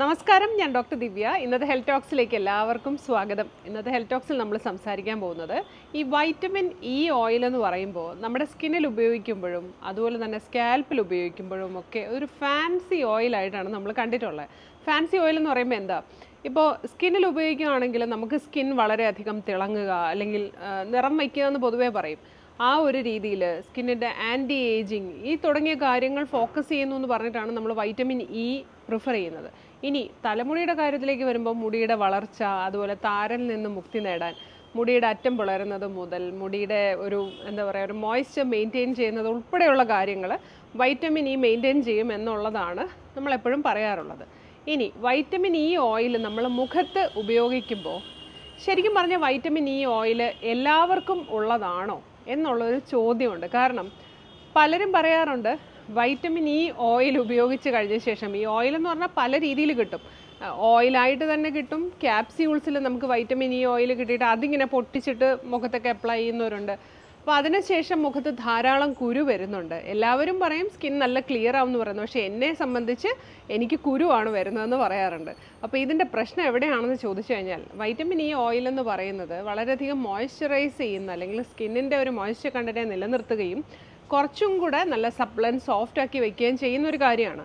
നമസ്കാരം ഞാൻ ഡോക്ടർ ദിവ്യ. ഇന്നത്തെ ഹെൽത്ത് ടോക്സിലേക്ക് എല്ലാവർക്കും സ്വാഗതം. ഇന്നത്തെ ഹെൽത്ത് ടോക്സിൽ നമ്മൾ സംസാരിക്കാൻ പോകുന്നത് ഈ വൈറ്റമിൻ ഇ ഓയിൽ എന്ന് പറയുമ്പോൾ നമ്മുടെ സ്കിന്നിൽ ഉപയോഗിക്കുമ്പോഴും അതുപോലെ തന്നെ സ്കാൽപ്പിൽ ഉപയോഗിക്കുമ്പോഴും ഒക്കെ ഒരു ഫാൻസി ഓയിലായിട്ടാണ് നമ്മൾ കണ്ടിട്ടുള്ളത്. ഫാൻസി ഓയിൽ എന്ന് പറയുമ്പോൾ എന്താ? ഇപ്പോൾ സ്കിന്നിൽ ഉപയോഗിക്കുകയാണെങ്കിൽ നമുക്ക് സ്കിൻ വളരെയധികം തിളങ്ങുക അല്ലെങ്കിൽ നിറം വയ്ക്കുക എന്ന് പൊതുവേ പറയും. ആ ഒരു രീതിയിൽ സ്കിന്നിന്റെ ആന്റി ഏജിങ് ഈ തുടങ്ങിയ കാര്യങ്ങൾ ഫോക്കസ് ചെയ്യുന്നു എന്ന് പറഞ്ഞിട്ടാണ് നമ്മൾ വൈറ്റമിൻ ഇ പ്രിഫർ ചെയ്യുന്നത്. ഇനി തലമുടിയുടെ കാര്യത്തിലേക്ക് വരുമ്പോൾ മുടിയുടെ വളർച്ച അതുപോലെ താരനിൽ നിന്ന് മുക്തി നേടാൻ മുടിയുടെ അറ്റം പിളരുന്നത് മുതൽ മുടിയുടെ ഒരു എന്താ പറയുക ഒരു മോയ്സ്ചർ മെയിന്റെയിൻ ചെയ്യുന്നത് ഉൾപ്പെടെയുള്ള കാര്യങ്ങൾ വൈറ്റമിൻ ഇ മെയിന്റെയിൻ ചെയ്യും എന്നുള്ളതാണ് നമ്മളെപ്പോഴും പറയാറുള്ളത്. ഇനി വൈറ്റമിൻ ഇ ഓയിൽ നമ്മൾ മുഖത്ത് ഉപയോഗിക്കുമ്പോൾ ശരിക്കും പറഞ്ഞാൽ വൈറ്റമിൻ ഇ ഓയിൽ എല്ലാവർക്കും ഉള്ളതാണോ എന്നുള്ളൊരു ചോദ്യമുണ്ട്. കാരണം പലരും പറയാറുണ്ട് വൈറ്റമിൻ ഇ ഓയിൽ ഉപയോഗിച്ച് കഴിഞ്ഞ ശേഷം ഈ ഓയിൽ എന്ന് പറഞ്ഞാൽ പല രീതിയിൽ കിട്ടും. ഓയിലായിട്ട് തന്നെ കിട്ടും ക്യാപ്സ്യൂൾസിൽ നമുക്ക് വൈറ്റമിൻ ഇ ഓയിൽ കിട്ടിയിട്ട് അതിങ്ങനെ പൊട്ടിച്ചിട്ട് മുഖത്തൊക്കെ അപ്ലൈ ചെയ്യുന്നവരുണ്ട്. അപ്പോൾ അതിനുശേഷം മുഖത്ത് ധാരാളം കുരു വരുന്നുണ്ട്. എല്ലാവരും പറയും സ്കിൻ നല്ല ക്ലിയർ ആവുമെന്ന് പറയുന്നു. പക്ഷേ എന്നെ സംബന്ധിച്ച് എനിക്ക് കുരുവാണ് വരുന്നതെന്ന് പറയാറുണ്ട്. അപ്പോൾ ഇതിന്റെ പ്രശ്നം എവിടെയാണെന്ന് ചോദിച്ചു കഴിഞ്ഞാൽ വൈറ്റമിൻ ഇ ഓയിൽ എന്ന് പറയുന്നത് വളരെയധികം മോയ്സ്ചറൈസ് ചെയ്യുന്ന അല്ലെങ്കിൽ സ്കിന്നിന്റെ ഒരു മോയ്സ്ചർ കണ്ടനെ നിലനിർത്തുകയും കുറച്ചും കൂടെ നല്ല സപ്ലൻ സോഫ്റ്റ് ആക്കി വെക്കുകയും ചെയ്യുന്ന ഒരു കാര്യമാണ്.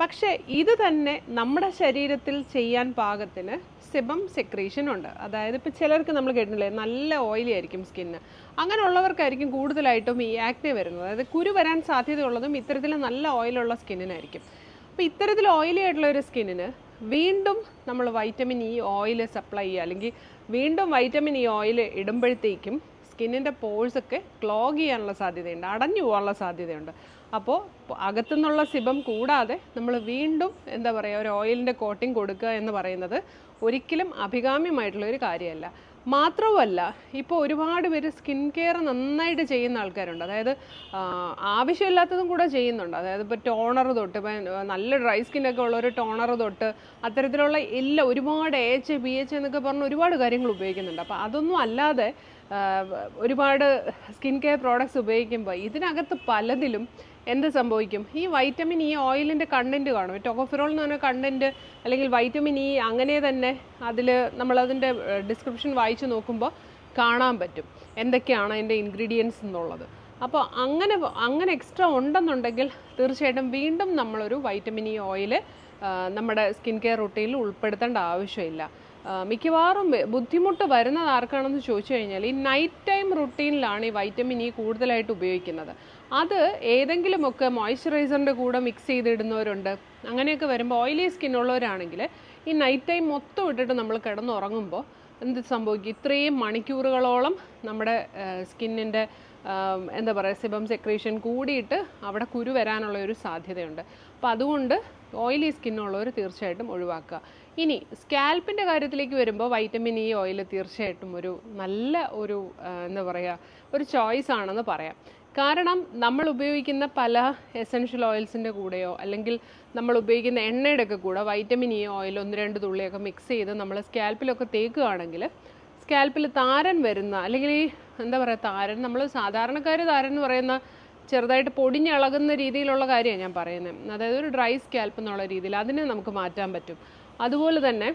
പക്ഷേ ഇത് തന്നെ നമ്മുടെ ശരീരത്തിൽ ചെയ്യാൻ പാകത്തിന് സിബം സെക്രീഷൻ ഉണ്ട്. അതായത് ഇപ്പോൾ ചിലർക്ക് നമ്മൾ കേട്ടിട്ടില്ലേ നല്ല ഓയിലി ആയിരിക്കും സ്കിന്ന് അങ്ങനെയുള്ളവർക്കായിരിക്കും കൂടുതലായിട്ടും ഈ ആക്നെ വരുന്നത്. അതായത് കുരു വരാൻ സാധ്യതയുള്ളതും ഇത്തരത്തിൽ നല്ല ഓയിലുള്ള സ്കിന്നിനായിരിക്കും അപ്പോൾ ഇത്തരത്തിൽ ഓയിലി ആയിട്ടുള്ള ഒരു സ്കിന്നിന് വീണ്ടും നമ്മൾ വൈറ്റമിൻ ഇ ഓയിൽ സപ്ലൈ ചെയ്യുക. അല്ലെങ്കിൽ വീണ്ടും വൈറ്റമിൻ ഇ ഓയിൽ ഇടുമ്പോഴത്തേക്കും സ്കിന്നിന്റെ പോഴ്സൊക്കെ ക്ലോഗ് ചെയ്യാനുള്ള സാധ്യതയുണ്ട് അടഞ്ഞു പോകാനുള്ള സാധ്യതയുണ്ട്. അപ്പോൾ അകത്തുനിന്നുള്ള സിബം കൂടാതെ നമ്മൾ വീണ്ടും എന്താ പറയുക ഒരു ഓയിലിന്റെ കോട്ടിംഗ് കൊടുക്കുക എന്ന് പറയുന്നത് ഒരിക്കലും അഭികാമ്യമായിട്ടുള്ള ഒരു കാര്യമല്ല. മാത്രവുമല്ല ഇപ്പോൾ ഒരുപാട് പേര് സ്കിൻ കെയർ നന്നായിട്ട് ചെയ്യുന്ന ആൾക്കാരുണ്ട്. അതായത് ആവശ്യമില്ലാത്തതും കൂടെ ചെയ്യുന്നുണ്ട്. അതായത് ഇപ്പോൾ ടോണർ തൊട്ട് ഇപ്പം നല്ല ഡ്രൈ സ്കിന്നൊക്കെ ഒരു ടോണർ തൊട്ട് അത്തരത്തിലുള്ള എല്ലാ ഒരുപാട് എച്ച് ബി എച്ച് എന്നൊക്കെ പറഞ്ഞ് ഒരുപാട് കാര്യങ്ങൾ ഉപയോഗിക്കുന്നുണ്ട്. അപ്പോൾ അതൊന്നും അല്ലാതെ ഒരുപാട് സ്കിൻ കെയർ പ്രോഡക്റ്റ്സ് ഉപയോഗിക്കുമ്പോൾ ഇതിനകത്ത് പലതിലും എന്ത് സംഭവിക്കും? ഈ വൈറ്റമിൻ ഇ ഓയിലിന്റെ കണ്ടന്റ് കാണും. ടൊക്കോഫിറോൾ എന്ന് പറഞ്ഞ കണ്ടന്റ് അല്ലെങ്കിൽ വൈറ്റമിൻ ഇ അങ്ങനെ തന്നെ അതിൽ നമ്മളതിന്റെ ഡിസ്ക്രിപ്ഷൻ വായിച്ചു നോക്കുമ്പോൾ കാണാൻ പറ്റും. എന്തൊക്കെയാണ് അതിന്റെ ഇൻഗ്രീഡിയൻസ് എന്നുള്ളത്. അപ്പോൾ അങ്ങനെ അങ്ങനെ എക്സ്ട്രാ ഉണ്ടെന്നുണ്ടെങ്കിൽ തീർച്ചയായിട്ടും വീണ്ടും നമ്മളൊരു വൈറ്റമിൻ ഇ ഓയിൽ നമ്മുടെ സ്കിൻ കെയർ റുട്ടീനിൽ ഉൾപ്പെടുത്തേണ്ട ആവശ്യമില്ല. മിക്കവാറും ബുദ്ധിമുട്ട് വരുന്നത് ആർക്കാണെന്ന് ചോദിച്ചു കഴിഞ്ഞാൽ ഈ നൈറ്റ് ടൈം റുട്ടീനിലാണ് ഈ വൈറ്റമിൻ ഇ കൂടുതലായിട്ട് ഉപയോഗിക്കുന്നത്. അത് ഏതെങ്കിലുമൊക്കെ മോയ്സ്ചറൈസറിന്റെ കൂടെ മിക്സ് ചെയ്തിടുന്നവരുണ്ട്. അങ്ങനെയൊക്കെ വരുമ്പോൾ ഓയിലി ഉള്ളവരാണെങ്കിൽ ഈ നൈറ്റ് ടൈം മൊത്തം ഇട്ടിട്ട് നമ്മൾ കിടന്നുറങ്ങുമ്പോൾ എന്ത് സംഭവിക്കും? ഇത്രയും മണിക്കൂറുകളോളം നമ്മുടെ സ്കിന്നിന്റെ എന്താ പറയുക സിബം സെക്രീഷൻ കൂടിയിട്ട് അവിടെ കുരു വരാനുള്ള ഒരു സാധ്യതയുണ്ട്. അപ്പോൾ അതുകൊണ്ട് ഓയിലി സ്കിന്നുള്ളവർ തീർച്ചയായിട്ടും ഒഴിവാക്കുക. ഇനി സ്കാൽപ്പിന്റെ കാര്യത്തിലേക്ക് വരുമ്പോൾ വൈറ്റമിൻ ഇ ഓയിൽ തീർച്ചയായിട്ടും ഒരു നല്ല ഒരു എന്താ പറയുക ഒരു ചോയ്സ് ആണെന്ന് പറയാം. കാരണം നമ്മൾ ഉപയോഗിക്കുന്ന പല എസൻഷ്യൽ ഓയിൽസിന്റെ കൂടെയോ അല്ലെങ്കിൽ നമ്മൾ ഉപയോഗിക്കുന്ന എണ്ണയുടെ ഒക്കെ കൂടെ വൈറ്റമിൻ ഇ ഓയിൽ ഒന്ന് രണ്ട് തുള്ളിയൊക്കെ മിക്സ് ചെയ്ത് നമ്മൾ സ്കാൽപ്പിലൊക്കെ തേക്കുകയാണെങ്കിൽ സ്കാൽപ്പിൽ താരൻ വരുന്ന അല്ലെങ്കിൽ എന്താ പറയുക താരൻ നമ്മൾ സാധാരണക്കാർ താരൻ എന്ന് പറയുന്ന ചെറുതായിട്ട് പൊടിഞ്ഞിളകുന്ന രീതിയിലുള്ള കാര്യമാണ് ഞാൻ പറയുന്നത്. അതായത് ഒരു ഡ്രൈ സ്കാൽപ്പ് എന്നുള്ള രീതിയിൽ അതിനെ നമുക്ക് മാറ്റാൻ പറ്റും. അതുപോലെ തന്നെ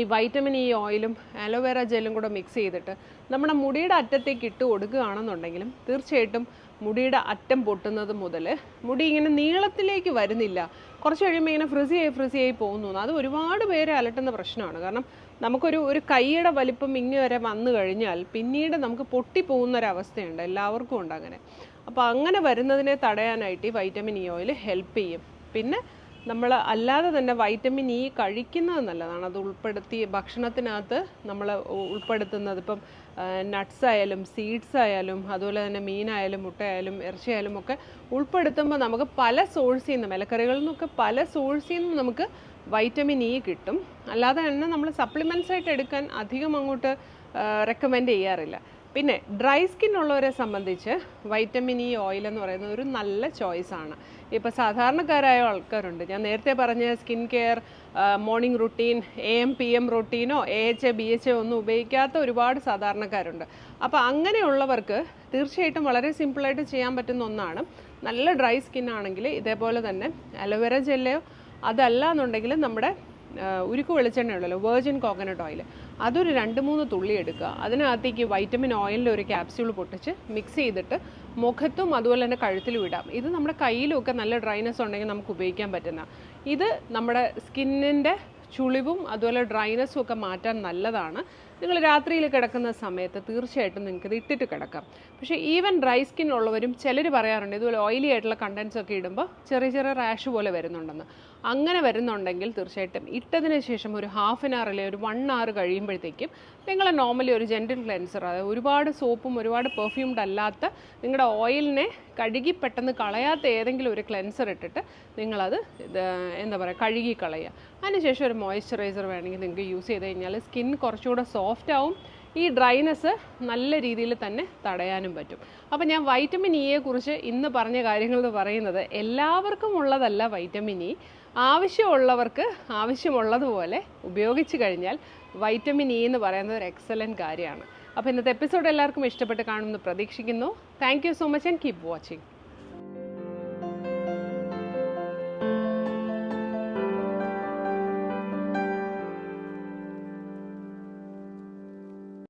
ഈ വൈറ്റമിൻ ഇ ഓയിലും അലോവേറ ജെല്ലും കൂടെ മിക്സ് ചെയ്തിട്ട് നമ്മുടെ മുടിയുടെ അറ്റത്തേക്ക് ഇട്ട് കൊടുക്കുകയാണെന്നുണ്ടെങ്കിലും തീർച്ചയായിട്ടും മുടിയുടെ അറ്റം പൊട്ടുന്നത് മുതൽ മുടി ഇങ്ങനെ നീളത്തിലേക്ക് വരുന്നില്ല. കുറച്ച് കഴിയുമ്പോൾ ഇങ്ങനെ ഫ്രിസി ആയി ഫ്രിസി ആയി പോകുന്നു. അത് ഒരുപാട് പേരെ അലട്ടുന്ന പ്രശ്നമാണ്. കാരണം നമുക്കൊരു ഒരു കൈയുടെ വലിപ്പം ഇങ്ങ് വരെ വന്നു കഴിഞ്ഞാൽ പിന്നീട് നമുക്ക് പൊട്ടിപ്പോകുന്നൊരവസ്ഥയുണ്ട് എല്ലാവർക്കും ഉണ്ട് അങ്ങനെ. അപ്പോൾ അങ്ങനെ വരുന്നതിനെ തടയാനായിട്ട് ഈ വൈറ്റമിൻ ഇ ഓയിൽ ഹെൽപ്പ് ചെയ്യും. പിന്നെ നമ്മൾ അല്ലാതെ തന്നെ വൈറ്റമിൻ ഇ കഴിക്കുന്നത് നല്ലതാണ്. അത് ഉൾപ്പെടുത്തി ഭക്ഷണത്തിനകത്ത് നമ്മൾ ഉൾപ്പെടുത്തുന്നത് ഇപ്പം നട്ട്സ് ആയാലും സീഡ്സ് ആയാലും അതുപോലെ തന്നെ മീനായാലും മുട്ടയായാലും ഇറച്ചിയായാലും ഒക്കെ ഉൾപ്പെടുത്തുമ്പോൾ നമുക്ക് പല സോഴ്സിൽ നിന്നും ഇലക്കറികളിൽ നിന്നൊക്കെ പല സോഴ്സിൽ നിന്നും നമുക്ക് വൈറ്റമിൻ ഇ കിട്ടും. അല്ലാതെ തന്നെ നമ്മൾ സപ്ലിമെന്റ്സ് ആയിട്ട് എടുക്കാൻ അധികം അങ്ങോട്ട് റെക്കമെൻഡ് ചെയ്യാറില്ല. പിന്നെ ഡ്രൈ സ്കിൻ ഉള്ളവരെ സംബന്ധിച്ച് വൈറ്റമിൻ ഇ ഓയിൽ എന്ന് പറയുന്നത് ഒരു നല്ല ചോയ്സ് ആണ്. ഇപ്പോൾ സാധാരണക്കാരായ ആൾക്കാരുണ്ട്. ഞാൻ നേരത്തെ പറഞ്ഞ skin care morning routine A M P M റുട്ടീനോ A H B H ഒന്നും ഉപയോഗിക്കാത്ത ഒരുപാട് സാധാരണക്കാരുണ്ട്. അപ്പോൾ അങ്ങനെയുള്ളവർക്ക് തീർച്ചയായിട്ടും വളരെ സിമ്പിളായിട്ട് ചെയ്യാൻ പറ്റുന്ന ഒന്നാണ്. നല്ല ഡ്രൈ സ്കിൻ ആണെങ്കിൽ ഇതേപോലെ തന്നെ അലോവേറ ജെല്ലോ അതല്ല എന്നുണ്ടെങ്കിൽ നമ്മുടെ ഉരുക്ക് വെളിച്ചെണ്ണ ഉണ്ടല്ലോ വെർജിൻ കോക്കനട്ട് ഓയിൽ അതൊരു രണ്ട് മൂന്ന് തുള്ളി എടുക്കുക. അതിനകത്തേക്ക് വൈറ്റമിൻ ഓയിലിന്റെ ഒരു ക്യാപ്സ്യൂൾ പൊട്ടിച്ച് മിക്സ് ചെയ്തിട്ട് മുഖത്തും അതുപോലെ തന്നെ കഴുത്തിലും ഇടാം. ഇത് നമ്മുടെ കയ്യിലുമൊക്കെ നല്ല ഡ്രൈനെസ് ഉണ്ടെങ്കിൽ നമുക്ക് ഉപയോഗിക്കാൻ പറ്റുന്ന. ഇത് നമ്മുടെ സ്കിന്നിന്റെ ചുളിവും അതുപോലെ ഡ്രൈനെസ്സും ഒക്കെ മാറ്റാൻ നല്ലതാണ്. നിങ്ങൾ രാത്രിയിൽ കിടക്കുന്ന സമയത്ത് തീർച്ചയായിട്ടും നിങ്ങൾക്ക് ഇത് ഇട്ടിട്ട് കിടക്കാം. പക്ഷേ ഈവൻ ഡ്രൈ സ്കിൻ ഉള്ളവരും ചിലർ പറയാറുണ്ട് ഇതുപോലെ ഓയിലി ആയിട്ടുള്ള കണ്ടൻസ് ഒക്കെ ഇടുമ്പോൾ ചെറിയ ചെറിയ റാഷ് പോലെ വരുന്നുണ്ടെന്ന്. അങ്ങനെ വരുന്നുണ്ടെങ്കിൽ തീർച്ചയായിട്ടും ഇട്ടതിന് ശേഷം ഒരു ഹാഫ് ആൻ അവർ അല്ലെങ്കിൽ ഒരു വൺ അവർ കഴിയുമ്പോഴത്തേക്കും നിങ്ങൾ നോർമലി ഒരു ജെന്റിൽ ക്ലെൻസർ അതായത് ഒരുപാട് സോപ്പും ഒരുപാട് പെർഫ്യൂംഡ് അല്ലാത്ത നിങ്ങളുടെ ഓയിലിനെ കഴുകി പെട്ടെന്ന് കളയാത്ത ഏതെങ്കിലും ഒരു ക്ലെൻസർ ഇട്ടിട്ട് നിങ്ങളത് എന്താ പറയുക കഴുകി കളയുക. അതിനുശേഷം ഒരു മോയ്സ്ചറൈസർ വേണമെങ്കിൽ നിങ്ങൾക്ക് യൂസ് ചെയ്ത് കഴിഞ്ഞാൽ സ്കിൻ കുറച്ചുകൂടെ സോഫ്റ്റ് ആവും. ഈ ഡ്രൈനെസ് നല്ല രീതിയിൽ തന്നെ തടയാനും പറ്റും. അപ്പോൾ ഞാൻ വൈറ്റമിൻ ഇയെ കുറിച്ച് ഇന്ന് പറഞ്ഞ കാര്യങ്ങൾ എന്ന് പറയുന്നത് എല്ലാവർക്കും ഉള്ളതല്ല വൈറ്റമിൻ ഇ ആവശ്യമുള്ളവർക്ക് ആവശ്യമുള്ളതുപോലെ ഉപയോഗിച്ചു കഴിഞ്ഞാൽ വൈറ്റമിൻ ഇ എന്ന് പറയുന്നത് ഒരു എക്സലന്റ് കാര്യമാണ്. അപ്പോൾ ഇന്നത്തെ എപ്പിസോഡ് എല്ലാവർക്കും ഇഷ്ടപ്പെട്ട് കാണുമെന്ന് പ്രതീക്ഷിക്കുന്നു. Thank you so much and keep watching